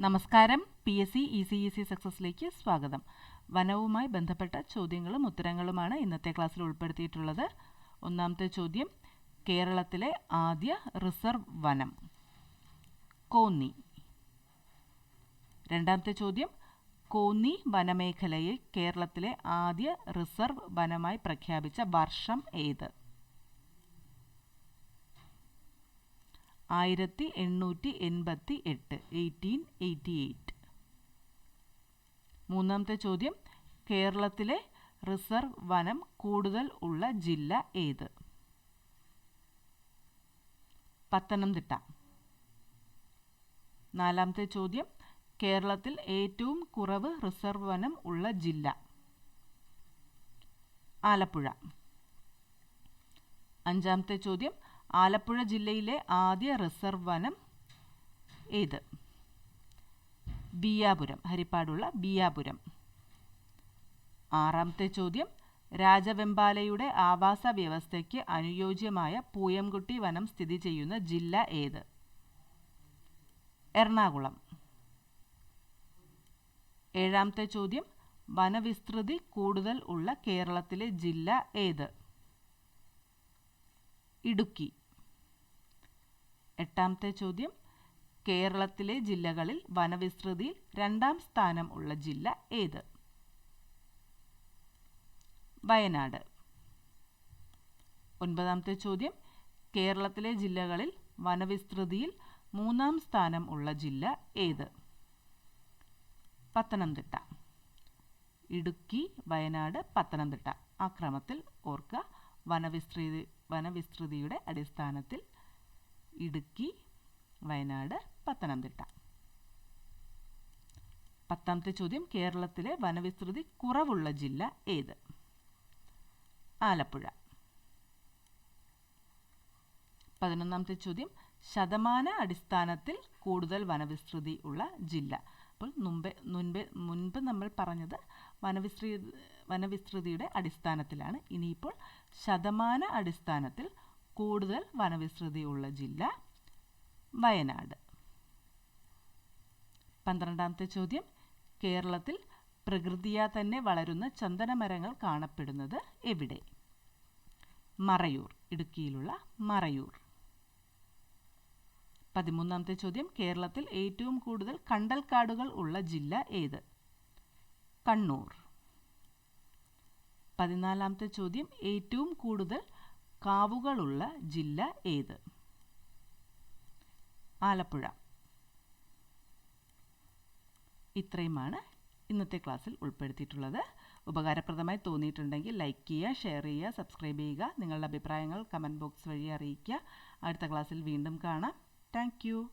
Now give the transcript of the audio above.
നമസ്കാരം. P S C E C E C സക്സസിലേക്ക് സ്വാഗതം. വനവുമായി ബന്ധപ്പെട്ട ചോദ്യങ്ങളും ഉത്തരങ്ങളുമാണ് ഇന്നത്തെ ക്ലാസ്സിൽ ഉൾപ്പെടുത്തിയിട്ടുള്ളത്. ഒന്നാമത്തെ ചോദ്യം കേരളത്തിലെ ആദ്യ റിസർവ് വനം. കോന്നി. രണ്ടാമത്തെ ചോദ്യം കോന്നി വനമേഖലയെ കേരളത്തിലെ ആദ്യ റിസർവ് വനമായി പ്രഖ്യാപിച്ച വർഷം ഏത്? ആയിരത്തി എണ്ണൂറ്റി എൺപത്തി എട്ട് എയ്റ്റീൻ എയ്റ്റി എയ്റ്റ് മൂന്നാമത്തെ ചോദ്യം കേരളത്തിലെ റിസർവ് വനം കൂടുതൽ ഉള്ള ജില്ല ഏത്? പത്തനംതിട്ട. നാലാമത്തെ ചോദ്യം കേരളത്തിൽ ഏറ്റവും കുറവ് റിസർവ് വനം ഉള്ള ജില്ല? ആലപ്പുഴ. അഞ്ചാമത്തെ ചോദ്യം ആലപ്പുഴ ജില്ലയിലെ ആദ്യ റിസർവ് വനം ഏത്? ബിയാപുരം ഹരിപ്പാടുള്ള ബിയാപുരം. ആറാമത്തെ ചോദ്യം രാജവെമ്പാലയുടെ ആവാസ വ്യവസ്ഥയ്ക്ക് അനുയോജ്യമായ പൂയംകുട്ടി വനം സ്ഥിതി ചെയ്യുന്ന ജില്ല ഏത്? എറണാകുളം. ഏഴാമത്തെ ചോദ്യം വനവിസ്തൃതി കൂടുതൽ ഉള്ള കേരളത്തിലെ ജില്ല ഏത്? ഇടുക്കി. എട്ടാമത്തെ ചോദ്യം. കേരളത്തിലെ ജില്ലകളിൽ വനവിസ്തൃതിയിൽ രണ്ടാം സ്ഥാനം ഉള്ള ജില്ല ഏത്? വയനാട്. ഒൻപതാമത്തെ ചോദ്യം. കേരളത്തിലെ ജില്ലകളിൽ വനവിസ്തൃതിയിൽ മൂന്നാം സ്ഥാനം ഉള്ള ജില്ല ഏത്? പത്തനംതിട്ട. ഇടുക്കി വയനാട് പത്തനംതിട്ട. ആ ക്രമത്തിൽ ഓർക്കുക. വനവിസ്തൃതി വനവിസ്തൃതിയുടെ അടിസ്ഥാനത്തിൽ ഇടുക്കി വയനാട് പത്തനംതിട്ട. പത്താമത്തെ ചോദ്യം കേരളത്തിലെ വനവിസ്തൃതി കുറവുള്ള ജില്ല ഏത്? ആലപ്പുഴ. പതിനൊന്നാമത്തെ ചോദ്യം ശതമാന അടിസ്ഥാനത്തിൽ കൂടുതൽ വനവിസ്തൃതി ഉള്ള ജില്ല അപ്പോൾ മുമ്പേ മുൻപ് മുൻപ് നമ്മൾ പറഞ്ഞത് വനവിസ്തൃ വനവിസ്തൃതിയുടെ അടിസ്ഥാനത്തിലാണ്. ഇനിയിപ്പോൾ ശതമാന അടിസ്ഥാനത്തിൽ കൂടുതൽ വനവിസ്തൃതിയുള്ള ജില്ല വയനാട്. പന്ത്രണ്ടാമത്തെ ചോദ്യം. കേരളത്തിൽ പ്രകൃതിയാ തന്നെ വളരുന്ന ചന്ദനമരങ്ങൾ കാണപ്പെടുന്നത് എവിടെ? മറയൂർ ഇടുക്കിയിലുള്ള മറയൂർ. പതിമൂന്നാമത്തെ ചോദ്യം കേരളത്തിൽ ഏറ്റവും കൂടുതൽ കണ്ടൽക്കാടുകൾ ഉള്ള ജില്ല ഏത്? കണ്ണൂർ. പതിനാലാമത്തെ ചോദ്യം ഏറ്റവും കൂടുതൽ കാവുകളുള്ള ജില്ല ഏത്? ആലപ്പുഴ. ഇത്രയുമാണ് ഇന്നത്തെ ക്ലാസ്സിൽ ഉൾപ്പെടുത്തിയിട്ടുള്ളത്. ഉപകാരപ്രദമായി തോന്നിയിട്ടുണ്ടെങ്കിൽ ലൈക്ക് ചെയ്യുക ഷെയർ ചെയ്യുക സബ്സ്ക്രൈബ് ചെയ്യുക. നിങ്ങളുടെ അഭിപ്രായങ്ങൾ കമന്റ് ബോക്സ് വഴി അറിയിക്കുക. അടുത്ത ക്ലാസ്സിൽ വീണ്ടും കാണാം. Thank you.